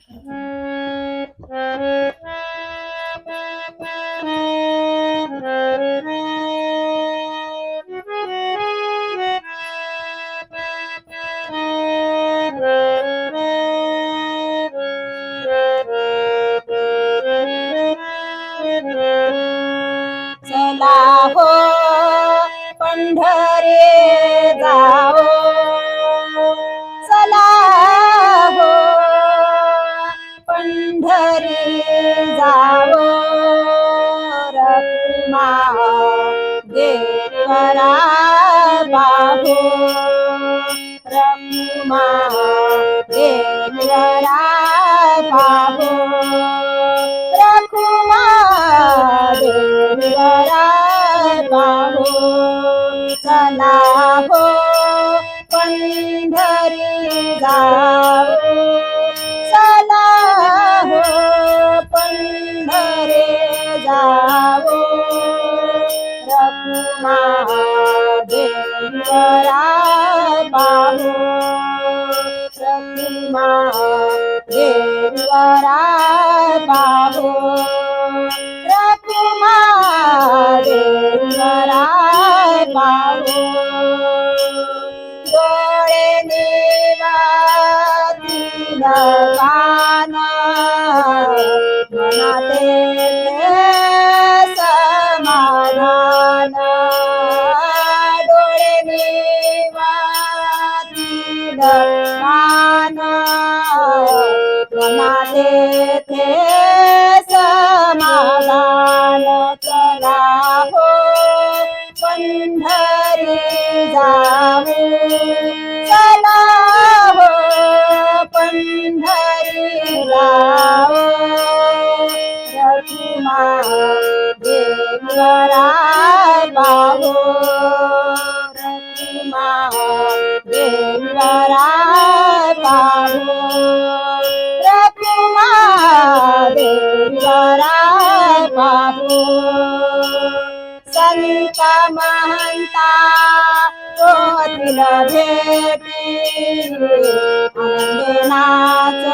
चला देवरा बाहो रखमा देवरा बाहो रखमा देवरा बाहो चला हो पंढरी जाओ चला हो पंढरे जाओ। रखमा देवरा बाहो रखमा देवरा बाहो रखमा देवरा बाहो पंढरी जाऊ चला हो पंढरी जाऊ रखुमा देवरा बाहो रखुमा देवरा म्हणता महंता होतील भेटी अंगणाच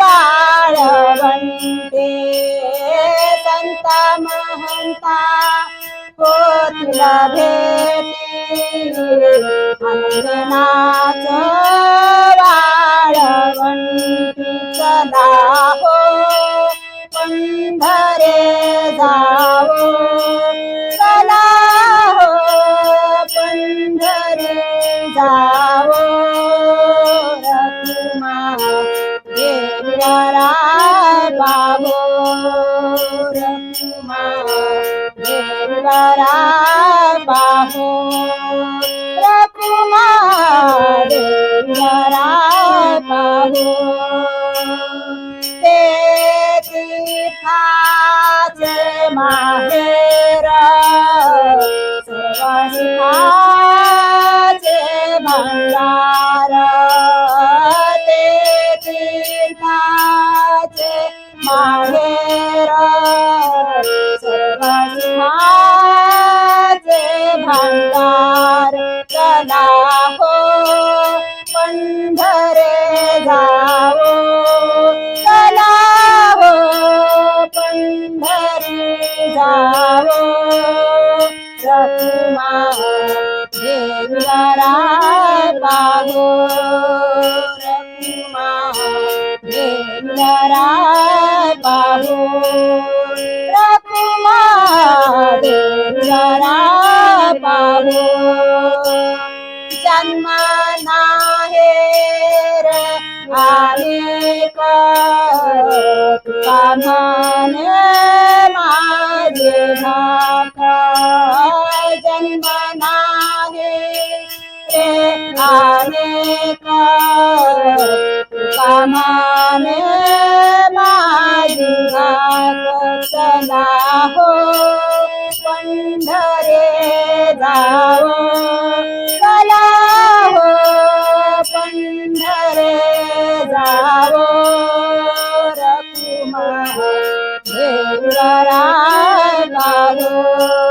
वाळवंते संत महंता तिला भेटी अंगणाच बाबो रखुमा देवरा बाबो रखुमा माहेर सर्वांचे भंडार चला हो पंढरे जाओ हो पंढरी जाओ रखुमा देवरा बाहो रखुमा देवरा जन्म नाहेर आले कामने माझे नाका जन्म नाहे रे आले कामने Ram Ram Ram